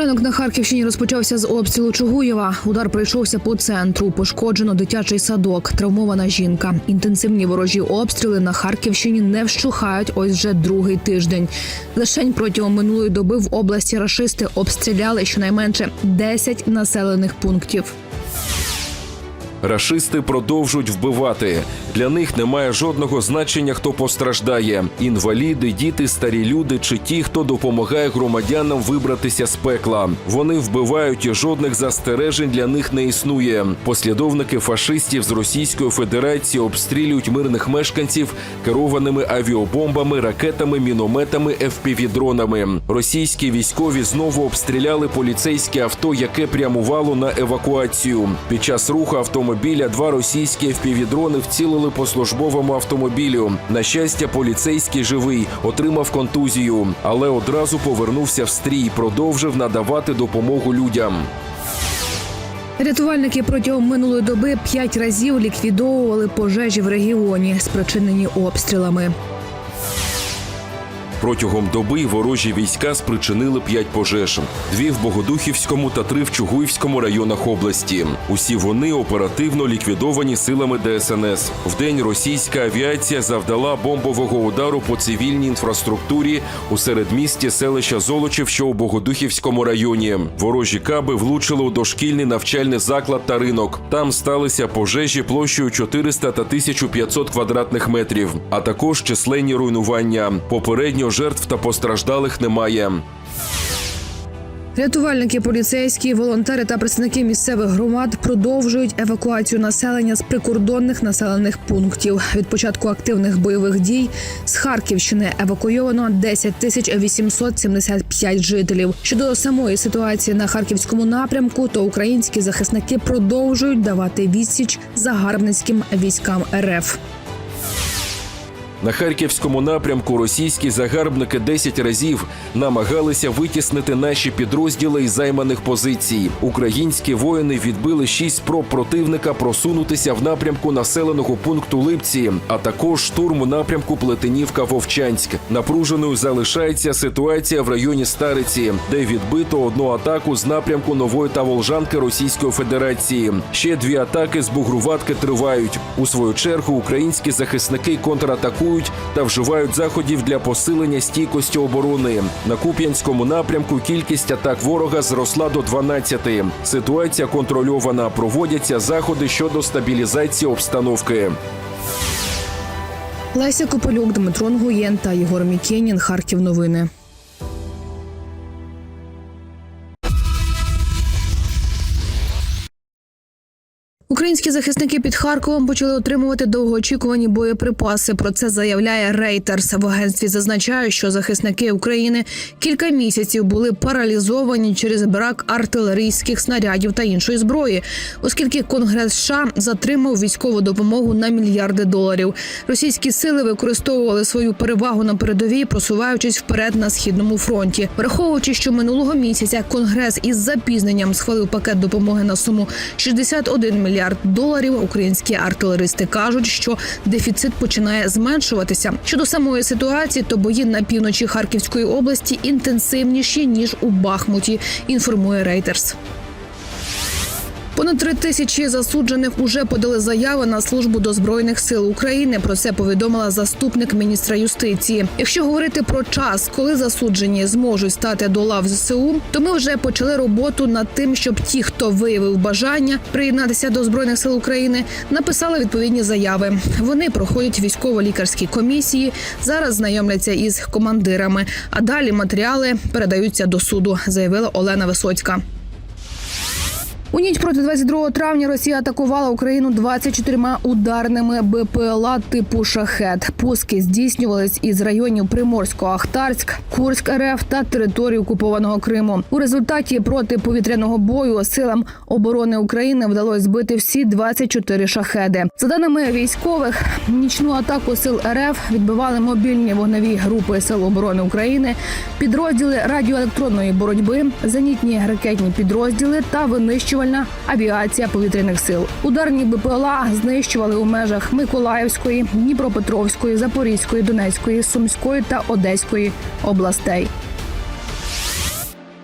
Ранок на Харківщині розпочався з обстрілу Чугуєва. Удар прийшовся по центру. Пошкоджено дитячий садок, травмована жінка. Інтенсивні ворожі обстріли на Харківщині не вщухають ось вже другий тиждень. Лишень протягом минулої доби в області рашисти обстріляли щонайменше 10 населених пунктів. Рашисти продовжують вбивати. Для них немає жодного значення, хто постраждає: інваліди, діти, старі люди чи ті, хто допомагає громадянам вибратися з пекла. Вони вбивають і жодних застережень для них не існує. Послідовники фашистів з Російської Федерації обстрілюють мирних мешканців керованими авіабомбами, ракетами, мінометами, FPV-дронами. Російські військові знову обстріляли поліцейське авто, яке прямувало на евакуацію. Під час руху автомобіля два російські FPV-дрони вцілили по службовому автомобілю. На щастя, поліцейський живий, отримав контузію, але одразу повернувся в стрій, продовжив надавати допомогу людям. Рятувальники протягом минулої доби п'ять разів ліквідовували пожежі в регіоні, спричинені обстрілами. Протягом доби ворожі війська спричинили п'ять пожеж: дві в Богодухівському та три в Чугуївському районах області. Усі вони оперативно ліквідовані силами ДСНС. Вдень російська авіація завдала бомбового удару по цивільній інфраструктурі у середмісті селища Золочів, що у Богодухівському районі. Ворожі каби влучили у дошкільний навчальний заклад та ринок. Там сталися пожежі площею 400 та 1500 квадратних метрів, а також численні руйнування. Попередньо жертв та постраждалих немає. Рятувальники, поліцейські, волонтери та представники місцевих громад продовжують евакуацію населення з прикордонних населених пунктів. Від початку активних бойових дій з Харківщини евакуйовано 10 тисяч 875 жителів. Щодо самої ситуації на харківському напрямку, то українські захисники продовжують давати відсіч загарбницьким військам РФ. На харківському напрямку російські загарбники 10 разів намагалися витіснити наші підрозділи із займаних позицій. Українські воїни відбили шість спроб противника просунутися в напрямку населеного пункту Липці, а також штурм у напрямку Плетенівка Вовчанськ. Напруженою залишається ситуація в районі Стариці, де відбито одну атаку з напрямку Нової та Волжанки Російської Федерації. Ще дві атаки з Бугруватки тривають. У свою чергу українські захисники контратакують та вживають заходів для посилення стійкості оборони. На Куп'янському напрямку кількість атак ворога зросла до 12. Ситуація контрольована. Проводяться заходи щодо стабілізації обстановки. Леся Кополюк, Дмитро Нгуєн та Єгор Мікенін. Харків новини. Українські захисники під Харковом почали отримувати довгоочікувані боєприпаси. Про це заявляє Рейтерс. В агентстві зазначають, що захисники України кілька місяців були паралізовані через брак артилерійських снарядів та іншої зброї, оскільки Конгрес США затримав військову допомогу на мільярди доларів. Російські сили використовували свою перевагу на передовій, просуваючись вперед на східному фронті, враховуючи, що минулого місяця Конгрес із запізненням схвалив пакет допомоги на суму 61 мільярд доларів. Українські артилеристи кажуть, що дефіцит починає зменшуватися. Щодо самої ситуації, то бої на півночі Харківської області інтенсивніші ніж у Бахмуті. Інформує Рейтерс. Понад три тисячі засуджених уже подали заяви на службу до збройних сил України. Про це повідомила заступник міністра юстиції. Якщо говорити про час, коли засуджені зможуть стати до лав ЗСУ, то ми вже почали роботу над тим, щоб ті, хто виявив бажання приєднатися до збройних сил України, написали відповідні заяви. Вони проходять військово-лікарські комісії. Зараз знайомляться із командирами. А далі матеріали передаються до суду, заявила Олена Висоцька. Ніч проти 22 травня Росія атакувала Україну 24 ударними БПЛА типу шахет. Пуски здійснювались із районів Приморсько-Ахтарськ, Курськ РФ та території окупованого Криму. У результаті протиповітряного бою силам оборони України вдалося збити всі 24 шахеди. За даними військових, нічну атаку сил РФ відбивали мобільні вогневі групи сил оборони України, підрозділи радіоелектронної боротьби, зенітні ракетні підрозділи та винищувальна авіація повітряних сил. Ударні БПЛА знищували у межах Миколаївської, Дніпропетровської, Запорізької, Донецької, Сумської та Одеської областей.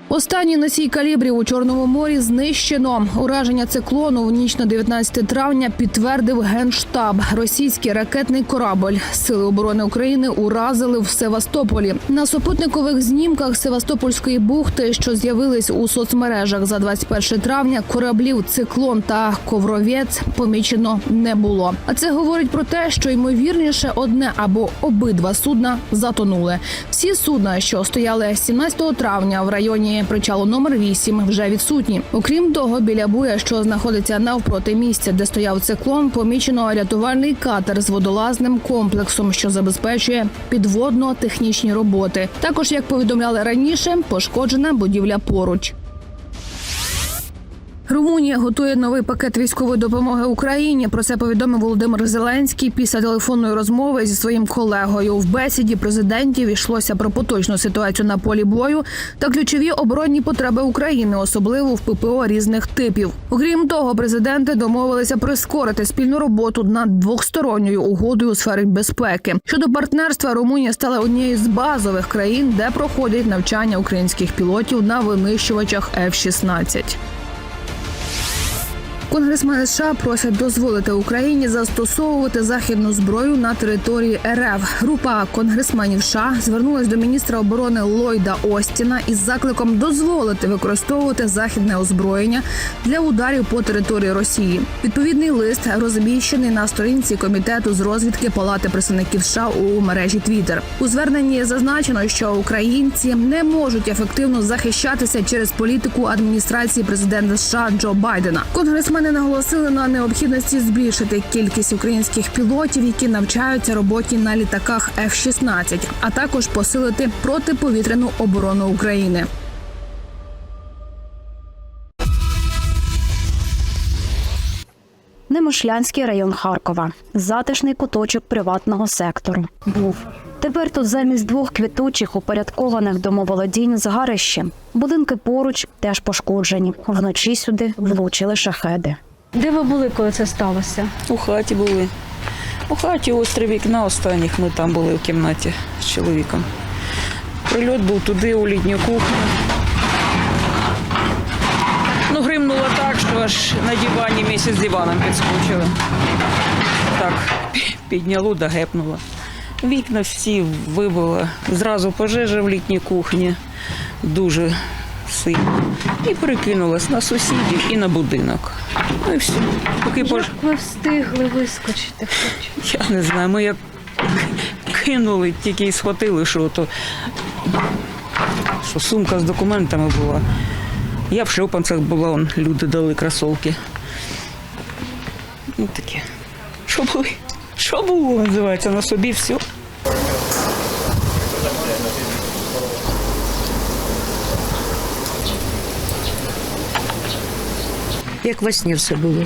Останній носій калібрів у Чорному морі знищено. Ураження циклону в ніч на 19 травня підтвердив генштаб. Російський ракетний корабль Сили оборони України уразили в Севастополі. На супутникових знімках Севастопольської бухти, що з'явились у соцмережах за 21 травня, кораблів циклон та ковровець помічено не було. А це говорить про те, що ймовірніше одне або обидва судна затонули. Всі судна, що стояли 17 травня в районі причалу номер 8, вже відсутні. Окрім того, біля буя, що знаходиться навпроти місця, де стояв циклон, помічено рятувальний катер з водолазним комплексом, що забезпечує підводно-технічні роботи. Також, як повідомляли раніше, пошкоджена будівля поруч. Румунія готує новий пакет військової допомоги Україні. Про це повідомив Володимир Зеленський після телефонної розмови зі своїм колегою. В бесіді президентів йшлося про поточну ситуацію на полі бою та ключові оборонні потреби України, особливо в ППО різних типів. Окрім того, президенти домовилися прискорити спільну роботу над двохсторонньою угодою у сфері безпеки. Щодо партнерства, Румунія стала однією з базових країн, де проходять навчання українських пілотів на винищувачах F-16. Конгресмени США просять дозволити Україні застосовувати західну зброю на території РФ. Група конгресменів США звернулась до міністра оборони Ллойда Остіна із закликом дозволити використовувати західне озброєння для ударів по території Росії. Відповідний лист розміщений на сторінці комітету з розвідки Палати представників США у мережі Twitter. У зверненні зазначено, що українці не можуть ефективно захищатися через політику адміністрації президента США Джо Байдена. Конгресмени наголосили на необхідності збільшити кількість українських пілотів, які навчаються роботі на літаках F-16, а також посилити протиповітряну оборону України. Немишлянський район Харкова, затишний куточок приватного сектору. Був тепер тут замість двох квітучих упорядкованих домоволодінь згарище. Будинки поруч теж пошкоджені. Вночі сюди влучили шахеди. Де ви були, коли це сталося? У хаті були. У хаті ось три вікна останніх ми там були в кімнаті з чоловіком. Прильот був туди, у літню кухню. Ну, гримнуло так, що аж на дивані місяць з диваном підскочили. Так, підняло да гепнуло. Вікна всі вибило. Зразу пожежа в літній кухні. Дуже сильно. І перекинулась на сусідів і на будинок. Ну і все. Поки пож... ви встигли вискочити? Я не знаю, ми як кинули, тільки і схватили, що то що сумка з документами була. Я в шльопанцях була, он, люди дали кросовки. Ну таке. Що були? Що було, називається, на собі все. Як во сні все було.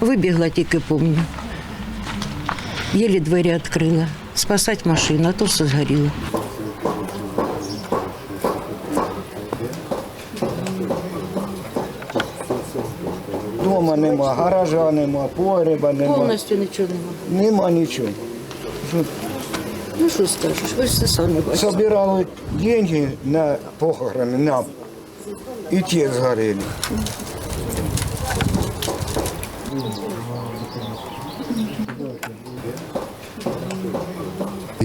Вибігла тільки помню. Єлі двері відкрила. Спасати машину, а то все згоріло. Нема, гаража нема, погреба нема. Повністю нічого немає. Нема нічого. Ну що скажеш, ви ж все самі бачите. Собирали деньги на похорони, на і ті згоріли.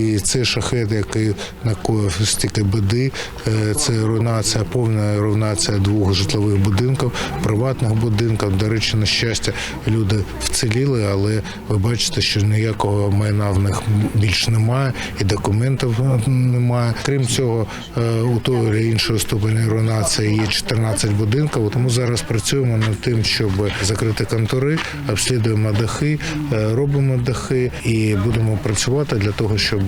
І це шахет, який накоїв стільки біди. Е, Це руйнація, повна руйнація двох житлових будинків, приватних будинків. До речі, на щастя, люди вціліли, але ви бачите, що ніякого майна в них більш немає, і документів немає. Крім цього, е, у той чи іншої ступені руйнації є 14 будинків. Тому зараз працюємо над тим, щоб закрити контори, обслідуємо дахи, е, робимо дахи і будемо працювати для того, щоб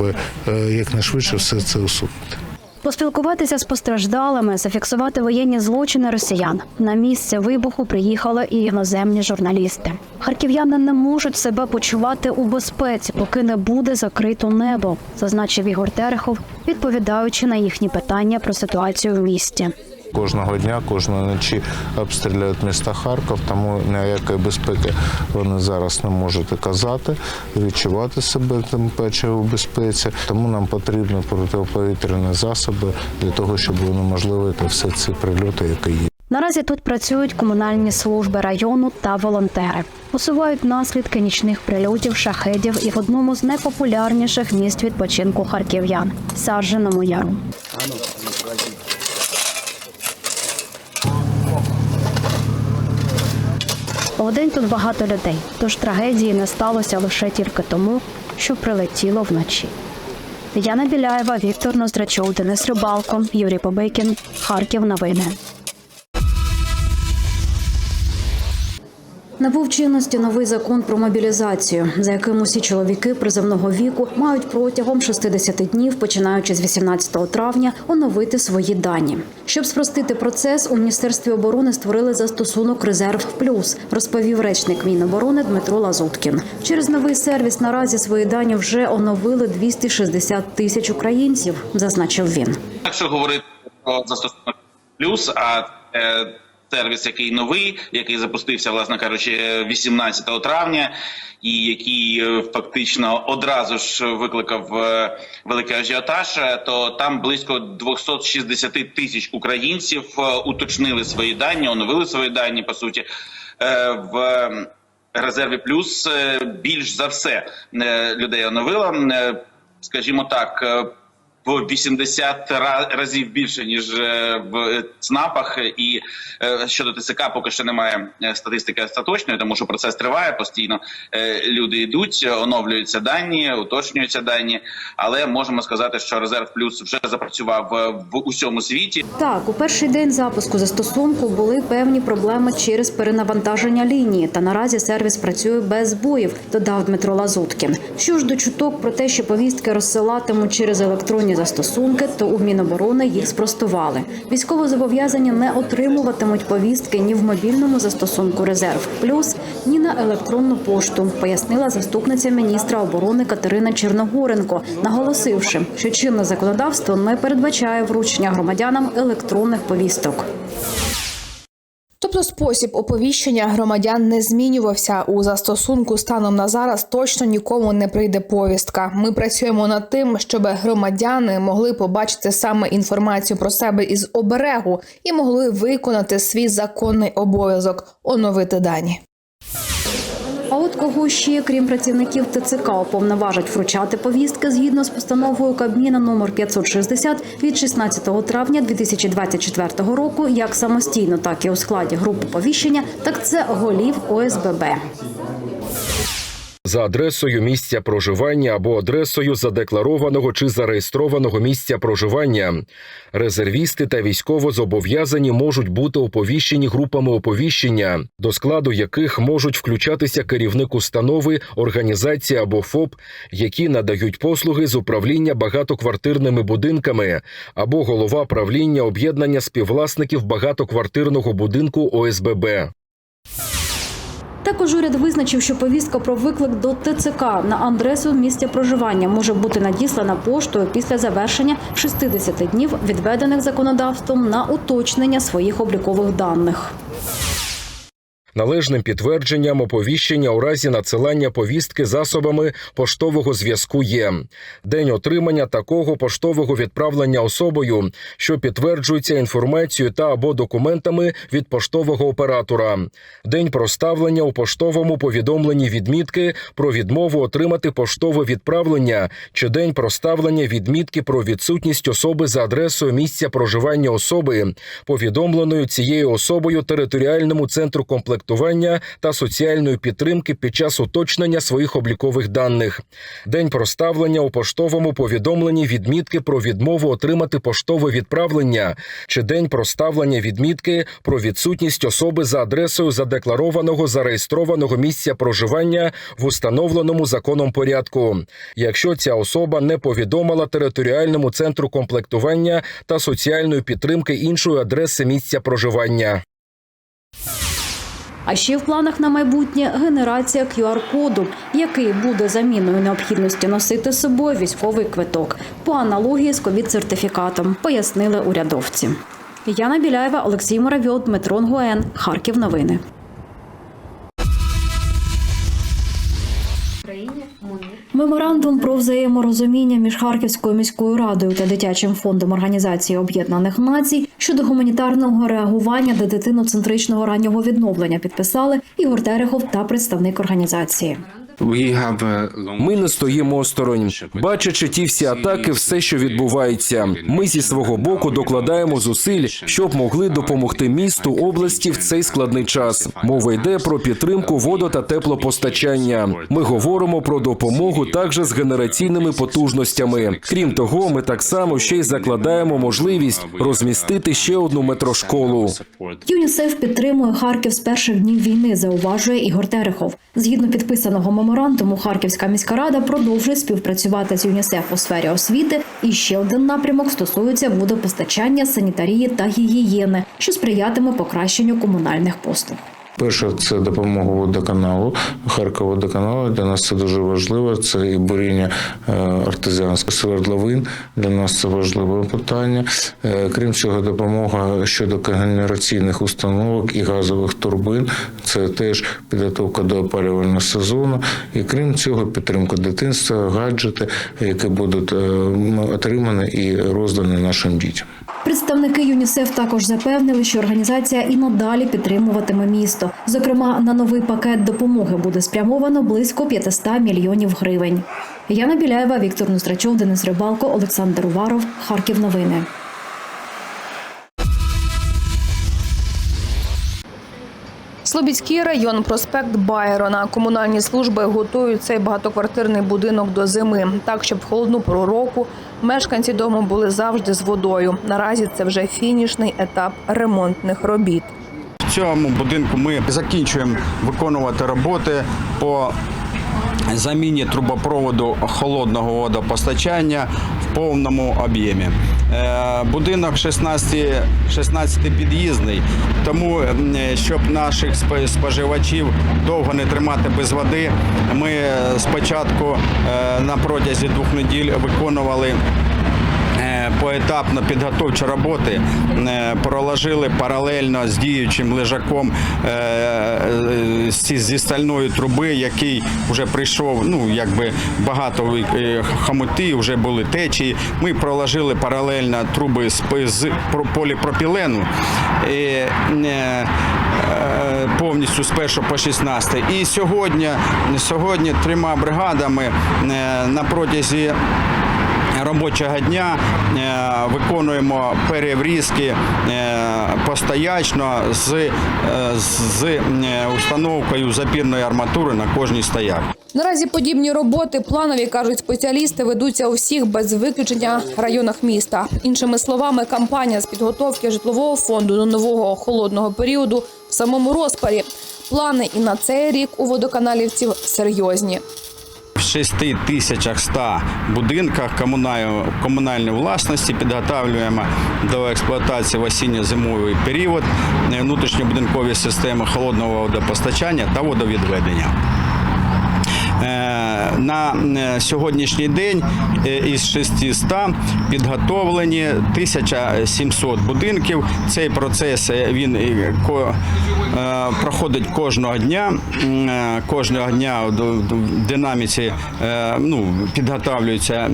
е, якнайшвидше все це усунути. Поспілкуватися з постраждалими, зафіксувати воєнні злочини росіян. На місце вибуху приїхали і іноземні журналісти. Харків'яни не можуть себе почувати у безпеці, поки не буде закрито небо, зазначив Ігор Терехов, відповідаючи на їхні питання про ситуацію в місті. Кожного дня, кожної ночі обстріляють міста Харків, тому ніякої безпеки вони зараз не можуть казати, відчувати себе тим паче у безпеці. Тому нам потрібні протиповітряні засоби для того, щоб унеможливити всі ці прильоти, які є. Наразі тут працюють комунальні служби району та волонтери. Усувають наслідки нічних прильотів, шахедів і в одному з найпопулярніших місць відпочинку харків'ян Сарженому яру. День тут багато людей, тож трагедії не сталося лише тільки тому, що прилетіло вночі. Яна Біляєва, Віктор Ноздрачов, Денис Рибалко, Юрій Побикін, Харків. Новини. Набув чинності новий закон про мобілізацію, за яким усі чоловіки призовного віку мають протягом 60 днів, починаючи з 18 травня, оновити свої дані. Щоб спростити процес, у міністерстві оборони створили застосунок Резерв Плюс, розповів речник Міноборони Дмитро Лазуткін. Через новий сервіс наразі свої дані вже оновили 260 тисяч українців, зазначив він. Якщо говорити про застосунок плюс, а е, сервіс, який новий, який запустився, власне кажучи, 18 травня, і який е, фактично одразу ж викликав е, великий ажіотаж, е, то там близько 260 тисяч українців уточнили свої дані, оновили свої дані по суті в резерві плюс більш за все людей оновило. Е, Скажімо так, в 80 ра- разів більше ніж е, в ЦНАПах, і е, щодо ТСК поки що немає е, статистики остаточної, тому що процес триває постійно. Е, Люди йдуть, оновлюються дані, уточнюються дані, але можемо сказати, що резерв плюс вже запрацював е, в усьому світі. Так, у перший день запуску застосунку були певні проблеми через перенавантаження лінії, та наразі сервіс працює без збоїв, додав Дмитро Лазуткін. Що ж до чуток про те, що повістки розсилатимуть через електронні застосунки, то у Міноборони їх спростували. Військовозобов'язані не отримуватимуть повістки ні в мобільному застосунку Резерв Плюс, ні на електронну пошту, пояснила заступниця міністра оборони Катерина Черногоренко, наголосивши, що чинне законодавство не передбачає вручення громадянам електронних повісток. Тобто спосіб оповіщення громадян не змінювався у застосунку станом на зараз. Точно нікому не прийде повістка. Ми працюємо над тим, щоб громадяни могли побачити саме інформацію про себе із оберегу і могли виконати свій законний обов'язок оновити дані. А от кого ще, крім працівників ТЦК, уповноважать вручати повістки згідно з постановою Кабміна номер 560 від 16 травня 2024 року, як самостійно, так і у складі групи повіщення, так це голів ОСББ. За адресою місця проживання або адресою задекларованого чи зареєстрованого місця проживання. Резервісти та військовозобов'язані можуть бути оповіщені групами оповіщення, до складу яких можуть включатися керівник установи, організації або ФОП, які надають послуги з управління багатоквартирними будинками, або голова правління об'єднання співвласників багатоквартирного будинку ОСББ. Також уряд визначив, що повістка про виклик до ТЦК на адресу місця проживання може бути надіслана поштою після завершення 60 днів, відведених законодавством на уточнення своїх облікових даних. Належним підтвердженням оповіщення у разі надсилання повістки засобами поштового зв'язку є день отримання такого поштового відправлення особою, що підтверджується інформацією та або документами від поштового оператора, день проставлення у поштовому повідомленні відмітки про відмову отримати поштове відправлення чи день проставлення відмітки про відсутність особи за адресою місця проживання особи, повідомленою цією особою територіальному центру комплектування та соціальної підтримки під час уточнення своїх облікових даних, день проставлення у поштовому повідомленні відмітки про відмову отримати поштове відправлення чи день проставлення відмітки про відсутність особи за адресою задекларованого зареєстрованого місця проживання в установленому законом порядку, якщо ця особа не повідомила територіальному центру комплектування та соціальної підтримки іншої адреси місця проживання. А ще в планах на майбутнє генерація QR-коду, який буде заміною необхідності носити з собою військовий квиток по аналогії з ковід-сертифікатом, пояснили урядовці. Яна Біляєва, Олексій Моравьов, Дмитро Нгуен. Харків новини. Меморандум про взаєморозуміння між Харківською міською радою та дитячим фондом Організації Об'єднаних Націй щодо гуманітарного реагування до дитиноцентричного раннього відновлення підписали Ігор Терехов та представник організації. Ми не стоїмо осторонь, бачачи ті всі атаки, все, що відбувається. Ми зі свого боку докладаємо зусиль, щоб могли допомогти місту області в цей складний час. Мова йде про підтримку водо та теплопостачання. Ми говоримо про допомогу також з генераційними потужностями. Крім того, ми так само ще й закладаємо можливість розмістити ще одну метрошколу. ЮНІСЕФ підтримує Харків з перших днів війни, зауважує Ігор Терехов. Згідно підписаного меморандуму, Харківська міська рада продовжує співпрацювати з ЮНІСЕФ у сфері освіти. І ще один напрямок стосується водопостачання, санітарії та гігієни, що сприятиме покращенню комунальних послуг. Перше, це допомога водоканалу, Харкова водоканалу. Для нас це дуже важливо. Це і буріння е, артезіанських свердловин. Для нас це важливе питання. Е, Крім цього, допомога щодо генераційних установок і газових турбин. Це теж підготовка до опалювального сезону. І крім цього, підтримка дитинства, гаджети, які будуть е, отримані і роздані нашим дітям. Представники ЮНІСЕФ також запевнили, що організація і надалі підтримуватиме місто. Зокрема, на новий пакет допомоги буде спрямовано близько 500 мільйонів гривень. Яна Біляєва, Віктор Нустрачов, Денис Рибалко, Олександр Уваров. Харків новини. Слобідський район, проспект Байрона. Комунальні служби готують цей багатоквартирний будинок до зими, так щоб в холодну пору року мешканці дому були завжди з водою. Наразі це вже фінішний етап ремонтних робіт. В цьому будинку ми закінчуємо виконувати роботи по заміні трубопроводу холодного водопостачання повному об'ємі. Е, Будинок 16, 16 під'їзний, тому щоб наших спо- споживачів довго не тримати без води, ми е, спочатку е, на протязі двох неділь виконували поетапно підготовчі роботи е, проложили паралельно з діючим лежаком е, е, зі, стальної труби, який вже прийшов. Ну якби багато е, вже були течії. Ми проложили паралельно труби з, поліпропілену. Повністю з 1 по 16. І сьогодні, сьогодні трьома бригадами на протязі робочого дня е, виконуємо переврізки е, постоячно з, е, з установкою запірної арматури на кожній стояк. Наразі подібні роботи планові кажуть спеціалісти ведуться у всіх без виключення районах міста. Іншими словами, кампанія з підготовки житлового фонду до нового холодного періоду в самому розпарі. Плани і на цей рік у водоканалівців серйозні. В 6100 будинках комунальної, власності підготовлюємо до експлуатації в осінньо-зимовий період е, внутрішньобудинкові системи холодного водопостачання та водовідведення. Е, На е, сьогоднішній день е, із 600 підготовлені 1700 будинків. Цей процес він проходить кожного дня. Кожного дня в динаміці ну, підготовлюються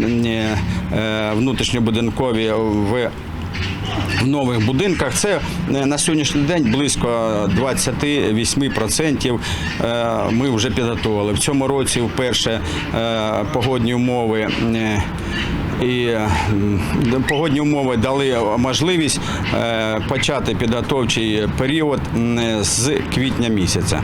внутрішньобудинкові в в нових будинках це е, на сьогоднішній день близько 28% е, ми вже підготували. В цьому році вперше е, погодні умови. І погодні умови дали можливість почати підготовчий період з квітня місяця.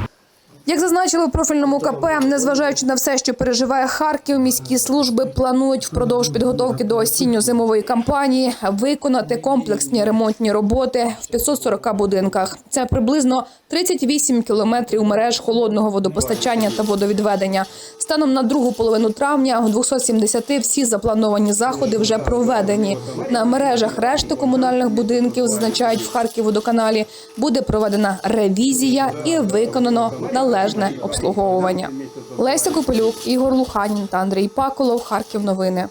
Як зазначили в профільному КП, незважаючи на все, що переживає Харків, міські служби планують впродовж підготовки до осінньо-зимової кампанії виконати комплексні ремонтні роботи в 540 будинках. Це приблизно 38 кілометрів мереж холодного водопостачання та водовідведення. Станом на другу половину травня у 270 всі заплановані заходи вже проведені. На мережах решти комунальних будинків зазначають в Харківводоканалі, буде проведена ревізія і виконано належне обслуговування. Леся Копилюк, Ігор Луханін та Андрій Паколов. Харків новини.